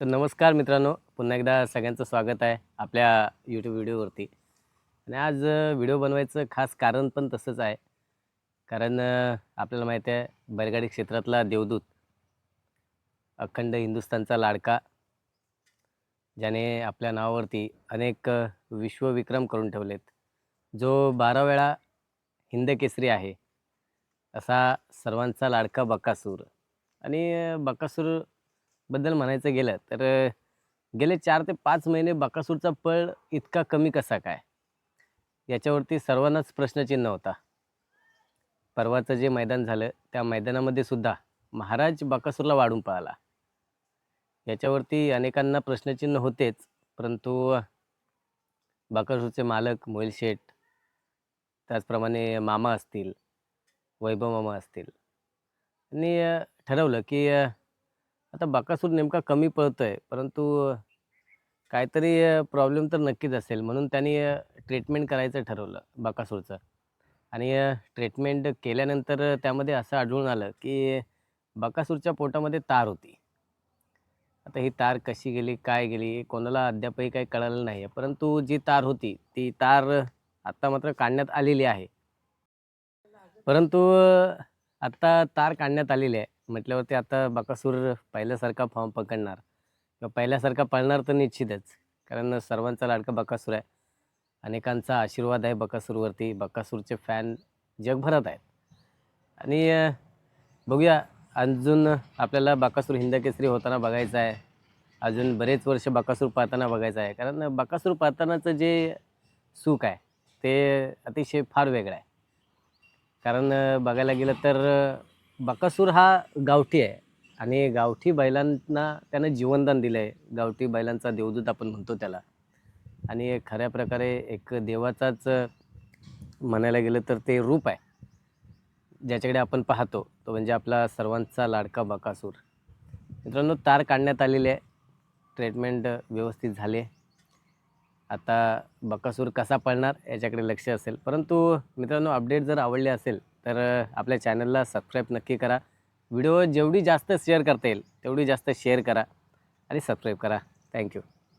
तर नमस्कार मित्रांनो पुन्हा एकदा सगळ्यांचं स्वागत आहे आपल्या यूट्यूब व्हिडिओवरती. आणि आज व्हिडिओ बनवायचं खास कारण पण तसंच आहे. कारण आपल्याला माहिती आहे बैलगाडी क्षेत्रातला देवदूत अखंड हिंदुस्थानचा लाडका ज्याने आपल्या नावावरती अनेक विश्वविक्रम करून ठेवलेत. जो बारा वेळा हिंद केसरी आहे असा सर्वांचा लाडका बकासूर. आणि बकासूर बद्दल म्हणायचं गेलं तर गेले चार ते पाच महिने बकासूरचा पळ इतका कमी कसा काय? याच्यावरती सर्वांनाच प्रश्नचिन्ह होता. परवाचं जे मैदान झालं त्या मैदानामध्ये सुद्धा महाराज बकासूरला वाढून पळाला. याच्यावरती अनेकांना प्रश्नचिन्ह होतेच परंतु बकासूरचे मालक मोहिल शेठ त्याचप्रमाणे मामा असतील वैभव मामा असतील आणि ठरवलं की आता बकासूर नेमका कमी पळतोय परंतु काहीतरी प्रॉब्लेम तर नक्कीच असेल. म्हणून त्यांनी ट्रीटमेंट करायचं ठरवलं बकासूरचं. आणि ट्रीटमेंट केल्यानंतर त्यामध्ये असं आढळून आलं की बकासूरच्या पोटामध्ये तार होती. आता ही तार कशी गेली काय गेली कोणाला अद्यापही काही कळालं नाही आहे परंतु जी तार होती ती तार आत्ता मात्र काढण्यात आलेली आहे. परंतु आत्ता तार काढण्यात आलेली आहे. म्हटल्यावरती आता बकासूर पहिल्यासारखा फॉर्म पकडणार. किंवा पहिल्यासारखा पळणार तर निश्चितच कारण सर्वांचा लाडका बकासूर आहे. अनेकांचा आशीर्वाद आहे बकासूरवरती. बकासूरचे फॅन जगभरात आहेत. आणि बघूया अजून आपल्याला बकासूर हिंदकेसरी होताना बघायचं आहे. अजून बरेच वर्ष बकासूर पाहताना बघायचं आहे. कारण बकासूर पाहतानाचं जे सुख आहे ते अतिशय फार वेगळं आहे. कारण बघायला गेलं तर बकासूर हा गावठी आहे. आणि गावठी बैलांना त्यानं जीवनदान दिलं आहे गावठी बैलांचा देवदूत आपण म्हणतो त्याला. आणि खऱ्या प्रकारे एक देवाचाच म्हणायला गेलं तर ते रूप आहे. ज्याच्याकडे आपण पाहतो तो म्हणजे आपला सर्वांचा लाडका बकासूर. मित्रांनो तार काढण्यात आलेली आहे. ट्रीटमेंट व्यवस्थित झाली. आहे आता बकासूर कसा पळणार याच्याकडे लक्ष असेल. परंतु मित्रांनो अपडेट जर आवडले असेल तर आपल्या चॅनलला सबस्क्राईब नक्की करा. व्हिडिओ जेवढी जास्त शेअर करता येईल तेवढी जास्त शेअर करा आणि सबस्क्राईब करा. थँक्यू.